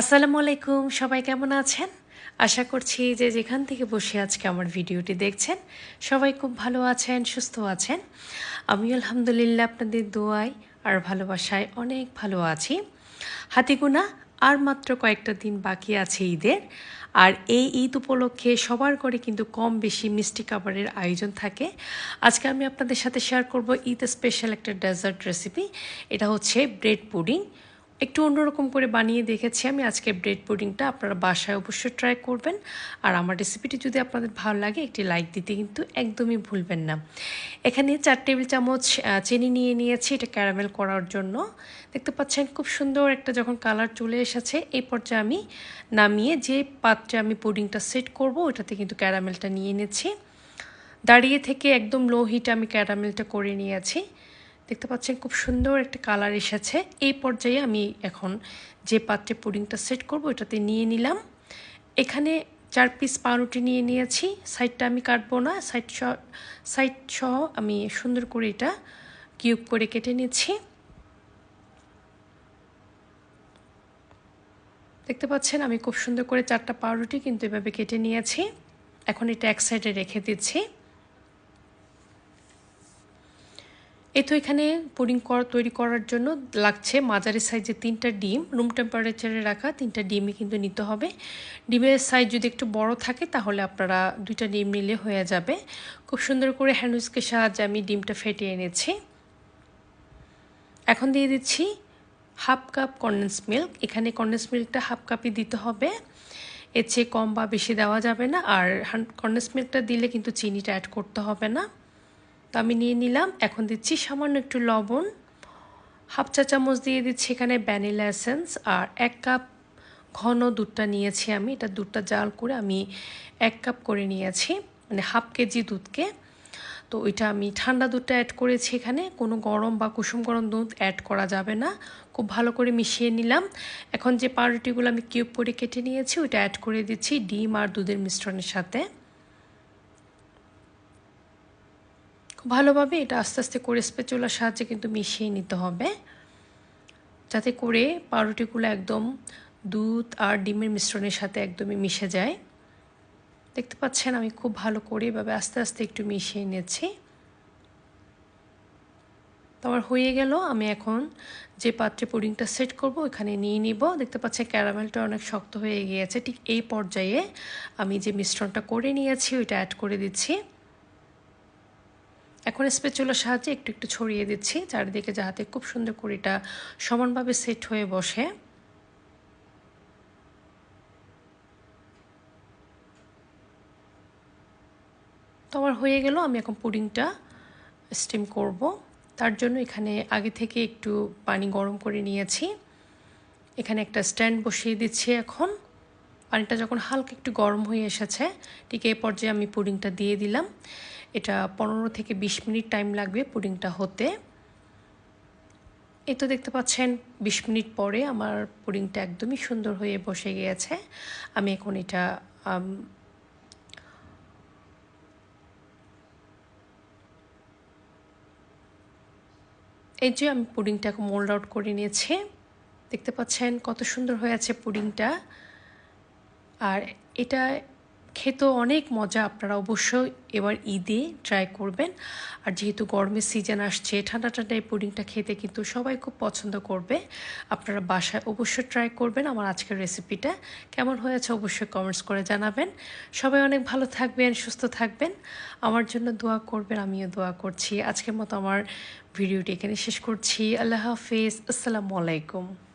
আসসালামু আলাইকুম, সবাই কেমন আছেন? আশা করছি যে যেখান থেকে বসে আজকে আমার ভিডিওটি দেখছেন, সবাই খুব ভালো আছেন, সুস্থ আছেন। আমি আলহামদুলিল্লাহ আপনাদের দোয়ায় আর ভালোবাসায় অনেক ভালো আছি। হাতিগুনা আর মাত্র কয়েকটা দিন বাকি আছে ঈদের, আর এই ঈদ উপলক্ষে সবার ঘরে কিন্তু কম বেশি মিষ্টি খাবারের আয়োজন থাকে। আজকে আমি আপনাদের সাথে শেয়ার করব ঈদ স্পেশাল একটা ডেজার্ট রেসিপি এটা হচ্ছে ব্রেড পুডিং একটু অন্যরকম করে বানিয়ে দেখেছি আমি। আজকে ব্রেড পুডিংটা আপনারা বাসায় অবশ্যই ট্রাই করবেন। আর আমার রেসিপিটি যদি আপনাদের ভালো লাগে, একটি লাইক দিতে কিন্তু একদমই ভুলবেন না। এখানে চার টেবিল চামচ চিনি নিয়ে নিয়েছি এটা ক্যারামেল করার জন্য। দেখতে পাচ্ছেন খুব সুন্দর একটা যখন কালার চলে এসেছে, এই পর্যায়ে আমি নামিয়ে যে পাত্রে আমি পুডিংটা সেট করব, ওটাতে কিন্তু ক্যারামেলটা নিয়ে নিয়েছি দাঁড়িয়ে থেকে একদম লো হিটে আমি ক্যারামেলটা করে নিয়েছি। দেখতে পাচ্ছেন খুব সুন্দর একটা কালার এসেছে। এই পর্যায়ে আমি এখন যে পাত্রে পুডিংটা সেট করব এটাতে নিয়ে নিলাম। এখানে চার পিস পাউরুটি নিয়ে নিয়েছি। সাইডটা আমি কাটবো না, সাইড সাইড সহ আমি সুন্দর করে এটা কিউব করে কেটে নিচ্ছি। দেখতে পাচ্ছেন আমি খুব সুন্দর করে চারটা পাউরুটি কিন্তু এভাবে কেটে নিয়েছি। এখন এটা এক সাইডে রেখে দিচ্ছি। এই তো এখানে পুডিং করা, তৈরি করার জন্য লাগছে মাঝারি সাইজে তিনটা ডিম রুম টেম্পারেচারে রাখা তিনটা ডিমই কিন্তু নিতে হবে। ডিমের সাইজ যদি একটু বড় থাকে তাহলে আপনারা দুইটা ডিম নিলে হয়ে যাবে। খুব সুন্দর করে হ্যান্ডউইচকে সাহায্যে আমি ডিমটা ফেটে এনেছি। এখন দিয়ে দিচ্ছি হাফ কাপ কন্ডেন্স মিল্ক এখানে কন্ডেন্স মিল্কটা হাফ কাপই দিতে হবে। এর চেয়ে কম বা বেশি দেওয়া যাবে না। আর কন্ডেন্স মিল্কটা দিলে কিন্তু চিনিটা অ্যাড করতে হবে না। তো আমি নিয়ে নিলাম। এখন দিচ্ছি সামান্য একটু লবণ। হাফ চা চামচ দিয়ে দিচ্ছি এখানে ভ্যানিলা এসেন্স। আর এক কাপ ঘন দুধটা নিয়েছি আমি। এটা দুধটা জাল করে আমি এক কাপ করে নিয়েছি মানে হাফ কেজি দুধকে। তো ওইটা আমি ঠান্ডা দুধটা অ্যাড করেছি এখানে। কোনো গরম বা কুসুম গরম দুধ অ্যাড করা যাবে না। খুব ভালো করে মিশিয়ে নিলাম। এখন যে পাউরুটিগুলো আমি কিউব করে কেটে নিয়েছি, ওইটা অ্যাড করে দিচ্ছি ডিম আর দুধের মিশ্রণের সাথে। ভালোভাবে এটা আস্তে আস্তে করে স্পেচুলার সাহায্যে কিন্তু মিশিয়ে নিতে হবে। যাতে করে পাউরুটিগুলো একদম দুধ আর ডিমের মিশ্রণের সাথে একদমই মিশে যায়। দেখতে পাচ্ছেন আমি খুব ভালো করে এভাবে আস্তে আস্তে একটু মিশিয়ে নিয়েছি। তো আমার হয়ে গেল, আমি এখন যে পাত্রে পুডিংটা সেট করব এখানে নিয়ে নিব। দেখতে পাচ্ছেন ক্যারামেলটা অনেক শক্ত হয়ে গিয়েছে। ঠিক এই পর্যায়ে আমি যে মিশ্রণটা করে নিয়েছি ওইটা অ্যাড করে দিচ্ছি। এখন স্পেচুলার সাহায্যে একটু একটু ছড়িয়ে দিচ্ছি, চারিদিকে যাতে খুব সুন্দর করে এটা সমানভাবে সেট হয়ে বসে। তো আমার হয়ে গেল, আমি এখন পুডিংটা স্টিম করব। তার জন্য এখানে আগে থেকে একটু পানি গরম করে নিয়েছি। এখানে একটা স্ট্যান্ড বসিয়ে দিচ্ছি এখন। পানিটা যখন হালকা একটু গরম হয়ে এসেছে, ঠিক এই পর্যায়ে আমি পুডিংটা দিয়ে দিলাম। এটা পনেরো থেকে বিশ মিনিট টাইম লাগবে পুডিংটা হতে। এই তো দেখতে পাচ্ছেন, বিশ মিনিট পরে আমার পুডিংটা একদমই সুন্দর হয়ে বসে গিয়েছে। আমি এখন এটা এই যে আমি পুডিংটা এখন মোল্ড আউট করে নিয়েছি। দেখতে পাচ্ছেন কত সুন্দর হয়েছে পুডিংটা। আর এটা খেতেও অনেক মজা, আপনারা অবশ্যই এবার ঈদে ট্রাই করবেন। আর যেহেতু গরমের সিজন আসছে, ঠান্ডা ঠান্ডা এই পুডিংটা খেতে কিন্তু সবাই খুব পছন্দ করবে। আপনারা বাসায় অবশ্যই ট্রাই করবেন আমার আজকের রেসিপিটা কেমন হয়েছে অবশ্যই কমেন্টস করে জানাবেন। সবাই অনেক ভালো থাকবেন, সুস্থ থাকবেন। আমার জন্য দোয়া করবেন, আমিও দোয়া করছি। আজকের মতো আমার ভিডিওটি এখানে শেষ করছি। আল্লাহ হাফিজ, আসসালামু আলাইকুম।